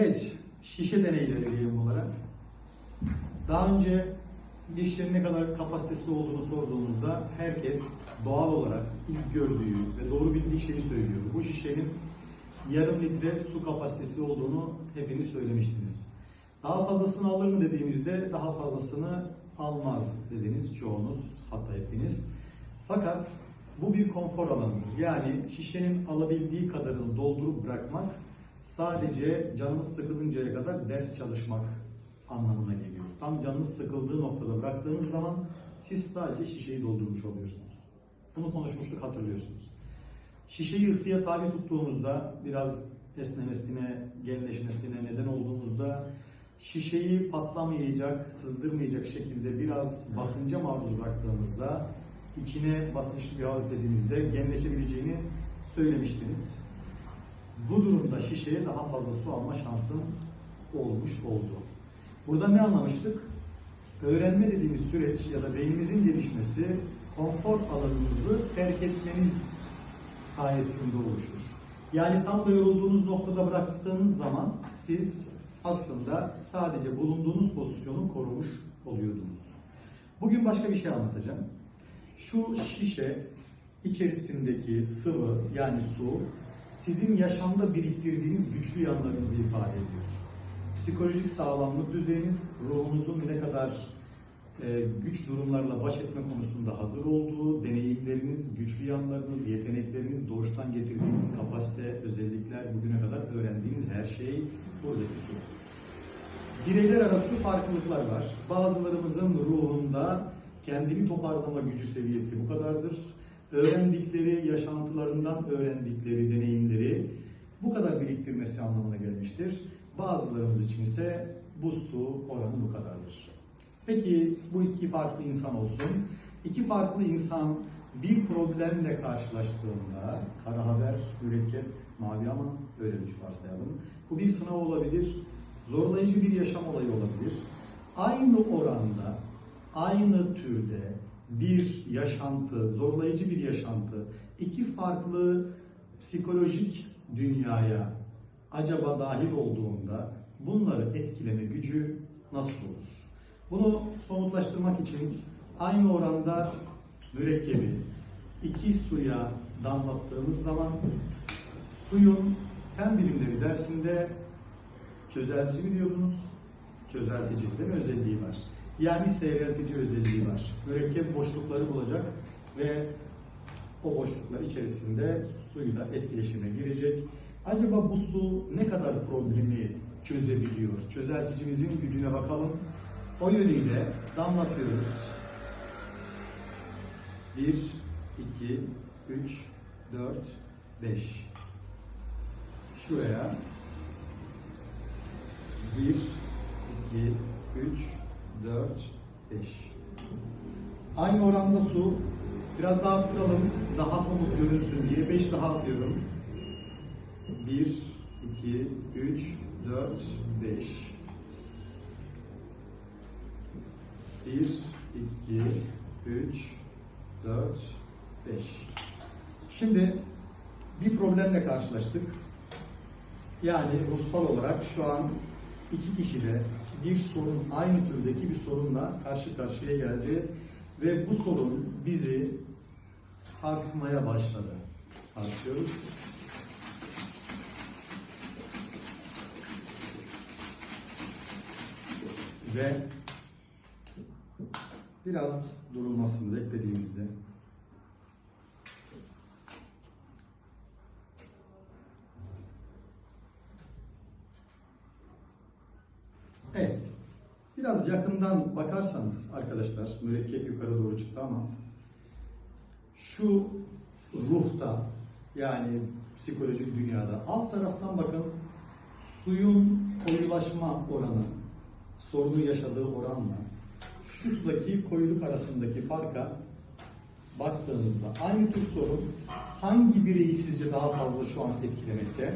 Evet, şişe deneyleri diyelim olarak. Daha önce bir şişenin ne kadar kapasitesi olduğunu sorduğumuzda herkes doğal olarak ilk gördüğü ve doğru bildiği şeyi söylüyor. Bu şişenin yarım litre su kapasitesi olduğunu hepiniz söylemiştiniz. Daha fazlasını alır mı dediğimizde daha fazlasını almaz dediniz çoğunuz hatta hepiniz. Fakat bu bir konfor alanıdır. Yani şişenin alabildiği kadarını doldurup bırakmak sadece canımız sıkılıncaya kadar ders çalışmak anlamına geliyor. Tam canınız sıkıldığı noktada bıraktığınız zaman siz sadece şişeyi doldurmuş oluyorsunuz. Bunu konuşmuştuk hatırlıyorsunuz. Şişeyi ısıya tabi tuttuğumuzda biraz esnemesine, genleşmesine neden olduğumuzda şişeyi patlamayacak, sızdırmayacak şekilde biraz basınca maruz bıraktığımızda içine basınçlı bir hava üflediğimizde genleşebileceğini söylemiştiniz. Bu durumda şişeye daha fazla su alma şansım olmuş oldu. Burada ne anlamıştık? Öğrenme dediğimiz süreç ya da beynimizin gelişmesi konfor alanınızı terk etmeniz sayesinde oluşur. Yani tam da yorulduğunuz noktada bıraktığınız zaman siz aslında sadece bulunduğunuz pozisyonu korumuş oluyordunuz. Bugün başka bir şey anlatacağım. Şu şişe içerisindeki sıvı yani su sizin yaşamda biriktirdiğiniz güçlü yanlarınızı ifade ediyor. Psikolojik sağlamlık düzeyiniz, ruhunuzun ne kadar e, güç durumlarla baş etme konusunda hazır olduğu, deneyimleriniz, güçlü yanlarınız, yetenekleriniz, doğuştan getirdiğiniz kapasite, özellikler, bugüne kadar öğrendiğiniz her şey buradaki su. Bireyler arası farklılıklar var. Bazılarımızın ruhunda kendini toparlama gücü seviyesi bu kadardır. Öğrendikleri, yaşantılarından öğrendikleri deneyimleri bu kadar biriktirmesi anlamına gelmiştir. Bazılarımız için ise bu su oranı bu kadardır. Peki bu iki farklı insan olsun. İki farklı insan bir problemle karşılaştığında, kara haber, mürekkep, mavi ama öyle bir varsayalım. Bu bir sınav olabilir, zorlayıcı bir yaşam olayı olabilir. Aynı oranda, aynı türde bir yaşantı, zorlayıcı bir yaşantı, iki farklı psikolojik dünyaya acaba dahil olduğunda bunları etkileme gücü nasıl olur? Bunu somutlaştırmak için aynı oranda mürekkebi iki suya damlattığımız zaman suyun fen bilimleri dersinde çözeltici biliyordunuz. Çözeltici değil mi özelliği var. Yani seyreltici özelliği var. Mürekkep boşlukları bulacak ve o boşluklar içerisinde suyla etkileşime girecek. Acaba bu su ne kadar problemi çözebiliyor? Çözelticimizin gücüne bakalım. O yönüyle damlatıyoruz. 1, 2, 3, 4, 5. Şuraya 1, 2, 3, 4, 5. Aynı oranda su. Biraz daha arttıralım. Daha somut görünsün diye 5 daha atıyorum. 1, 2, 3, 4, 5. 1, 2, 3, 4, 5. Şimdi bir problemle karşılaştık. Yani ruhsal olarak şu an iki kişi de bir sorun, aynı türdeki bir sorunla karşı karşıya geldi ve bu sorun bizi sarsmaya başladı. Sarsıyoruz. Ve biraz durulmasını beklediğimizde Evet. Biraz yakından bakarsanız arkadaşlar, mürekkep yukarı doğru çıktı ama şu ruhta yani psikolojik dünyada alt taraftan bakın suyun koyulaşma oranı, sorunu yaşadığı oranla şu sudaki koyuluk arasındaki farka baktığınızda aynı tür sorun hangi bireyi sizce daha fazla şu an etkilemekte?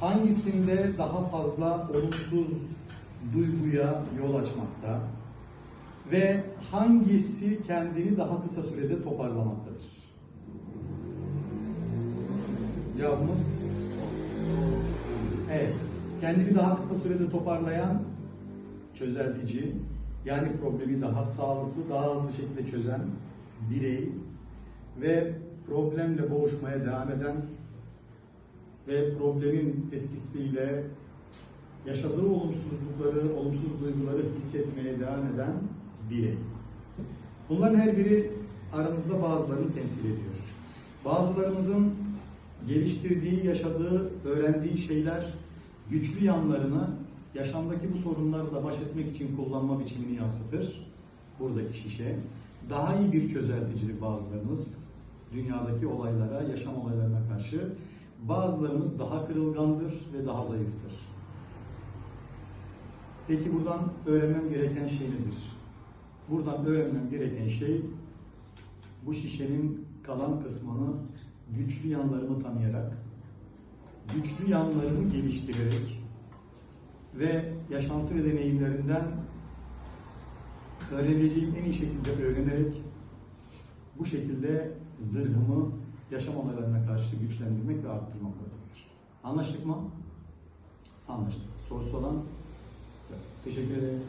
Hangisinde daha fazla olumsuz duyguya yol açmakta ve hangisi kendini daha kısa sürede toparlamaktadır? Cevabımız evet. kendini daha kısa sürede toparlayan çözeltici, yani problemi daha sağlıklı, daha hızlı şekilde çözen birey ve problemle boğuşmaya devam eden ve problemin etkisiyle yaşadığı olumsuzlukları, olumsuz duyguları hissetmeye devam eden birey. Bunların her biri aramızda bazılarını temsil ediyor. Bazılarımızın geliştirdiği, yaşadığı, öğrendiği şeyler güçlü yanlarını yaşamdaki bu sorunlarla baş etmek için kullanma biçimini yansıtır. Buradaki şişe. Daha iyi bir çözelticidir bazılarımız dünyadaki olaylara, yaşam olaylarına karşı. Bazılarımız daha kırılgandır ve daha zayıftır. Peki buradan öğrenmem gereken şey nedir? Buradan öğrenmem gereken şey bu şişenin kalan kısmını güçlü yanlarımı tanıyarak, güçlü yanlarımı geliştirerek ve yaşantı ve deneyimlerinden öğrenebileceğim en iyi şekilde öğrenerek bu şekilde zırhımı yaşam olaylarına karşı güçlendirmek ve arttırmak olacaktır. Anlaştık mı? Anlaştık. Sorusu olan? Teşekkür ederim.